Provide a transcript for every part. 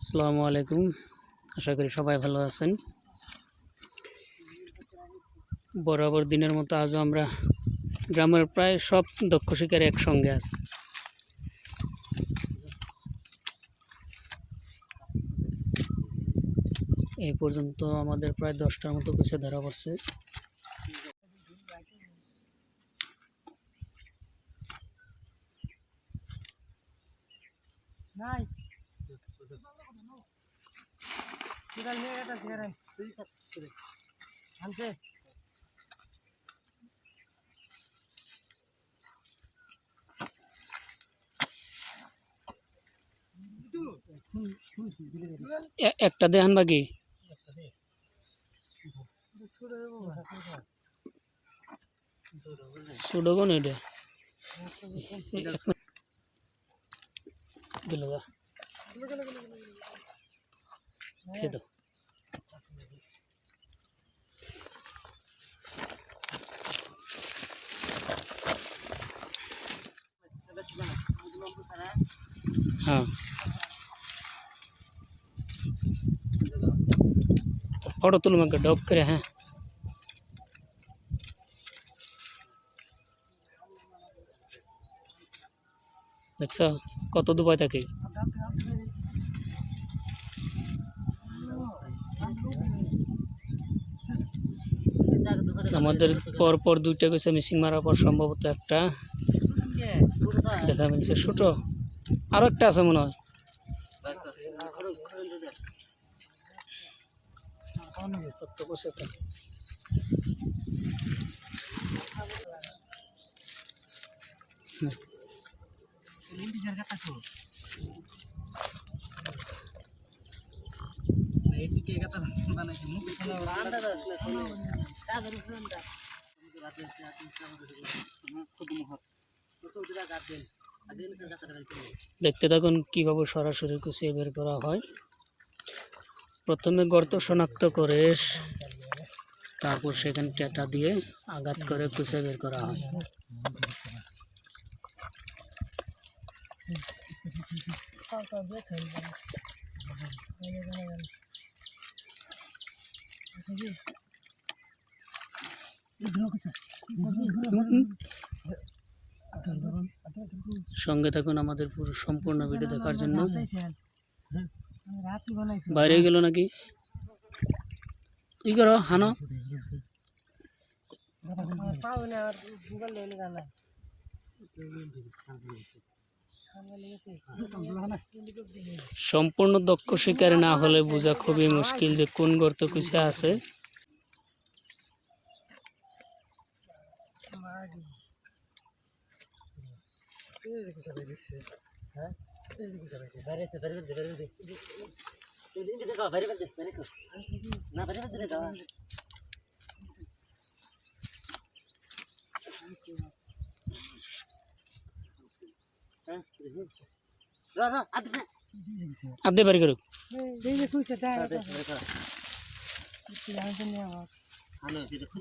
আসসালামু আলাইকুম। আশা করি সবাই ভালো আছেন। বরাবর দিনের মতো আজও আমরা গ্রামের প্রায় সব দক্ষ শিকারী একসঙ্গে আছে। এই পর্যন্ত আমাদের প্রায় দশটার মতো কুচে ধরা পড়ছে নাই নিয়ে গেছে সিরাল আনছে। একটা দেখান বাকি ছোটো কোন এটা? দিল যা। খেয়ে দাও হ্যাঁ ফটো তুলুম একটা ডব করে হ্যাঁ দেখছ কত দুবাই থাকে আমাদের পর পর দুইটা গেছে মিসিং মারার পর সম্ভবত একটা দেখা মিলছে ছোট, আরও একটা আছে মনে হয়। দেখতে থাকুন কীভাবে সরাসরি কুচিয়ে বের করা হয়। প্রথমে গর্ত শনাক্ত করে তারপর সেখানে টেটা দিয়ে আঘাত করে কুচিয়ে বের করা হয়। সঙ্গে থাকুন আমাদের পুরো সম্পূর্ণ ভিডিও দেখার জন্য। বাইরে গেল নাকি? ই করো হানো? পাও না আর গুগল সম্পূর্ণ দক্ষ শিকারী না হলে বোঝা খুবই মুশকিল যে কোন গর্ত কুচে আছে।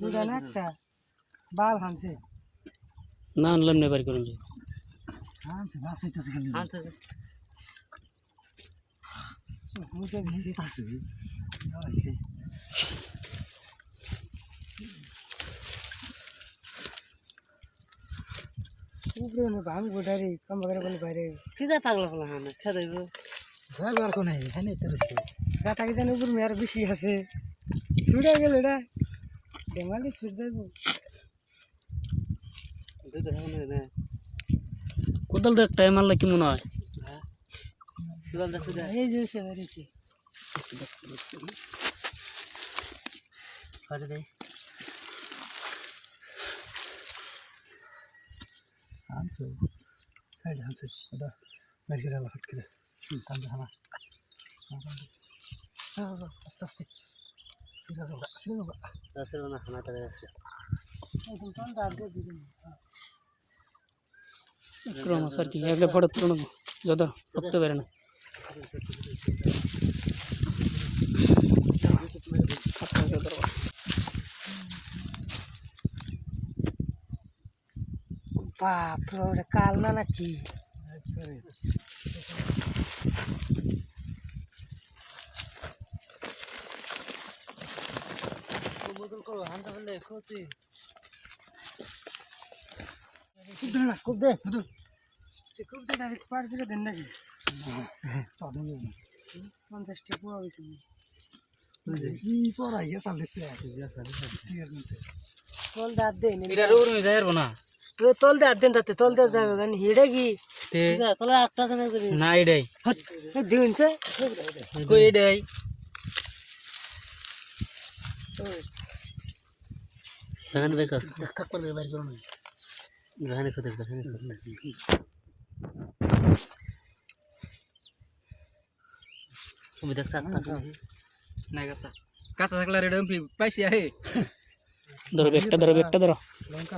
দুটা না একটা বাল হানছে না আনলাম না, বাড়ি করুন। হানছে বাস হইতাছে খালি হানছে মুখে দিয়ে দিতাছে আইছে উপরে নে ভাঙ গোটারি কম করে বলে বাইরে কি যা পাগলা পাগলা হানে খেদাইব যাইব আর কোন এখানে তরছে গাতা কি জানি উপর মেয়ার বেশি আছে। ছুড়ে গেল এটা। ডেমালি ছুট যাইব। কোদাল তো একটা মারলে কি মনে হয়? এই যে সে বেরিয়েছে। কাটে দেয় আনছো। সাইড আনছে। ওটা বের করে আলো ফট করে টান দে হানা। আস্তে আস্তে। সিধা যাও সিধা যাও আসলে না হানা তারে আছে একদম টান দাগ দিয়ে দিবেন ক্রম আর কি ফটো তুলো না যত রক্ত বেরো না। আপনাকে ধরো। বাপরে কাল না নাকি? খুব দেন না খুব দে খুব দেন আর পাঁচ দিকে দেন নাকি? পঞ্চাশ টাকা পুরো হয়েছে কি পড়াইয়া চালিয়েছে কল দাঁত দেয় এটা না তল দে হাত দেন তাতে তল দে যাবে গান হিড়ে কি? তলে একটা জানা করি না এডাই। দিনছে কই এডাই? দেখা। করলে বাইর করো না। দেখানে খোদে দেখানে খোদে তুমি দেখ সাকতা নাই কাটা কাটা থাকলে রেডম পাইছি আহে। ধরো একটা ধরো একটা ধরো। লঙ্কা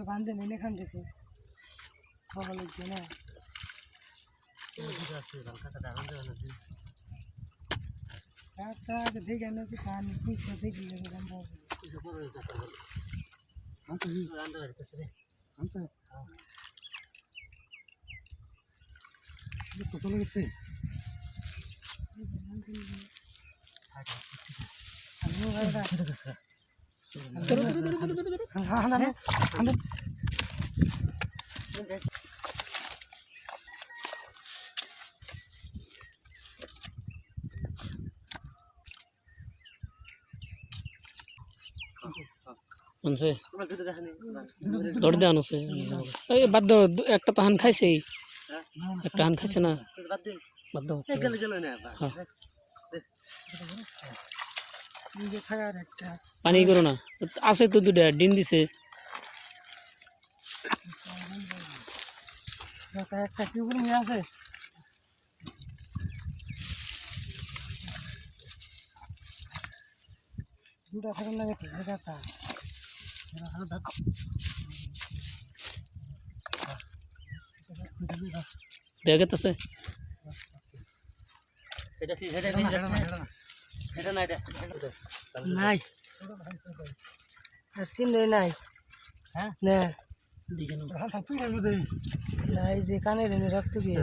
মুরে বান্ধে নেনে খান দিছে খাওয়া লাগবে না কাটা দেখে না কি? পানি পয়সা দেখি আমরা আনছে কত লেগেছে আনছে ধর দে আনছে এই বাদ দাও দু- একটা তো হান খাইছে একটা হান খাইছে না বাদ দাও হ্যাঁ নিজে থাকার একটা পানি করো না। আছে তো দুটা ডিম দিছে। একটা কি উপরে আছে দুটা থাকার লাগে একটা। দেখে তো সে। নাই আর চিন্তাই নাই। হ্যাঁ? না। নাই যে কানে এনে রাখতে গিয়ে।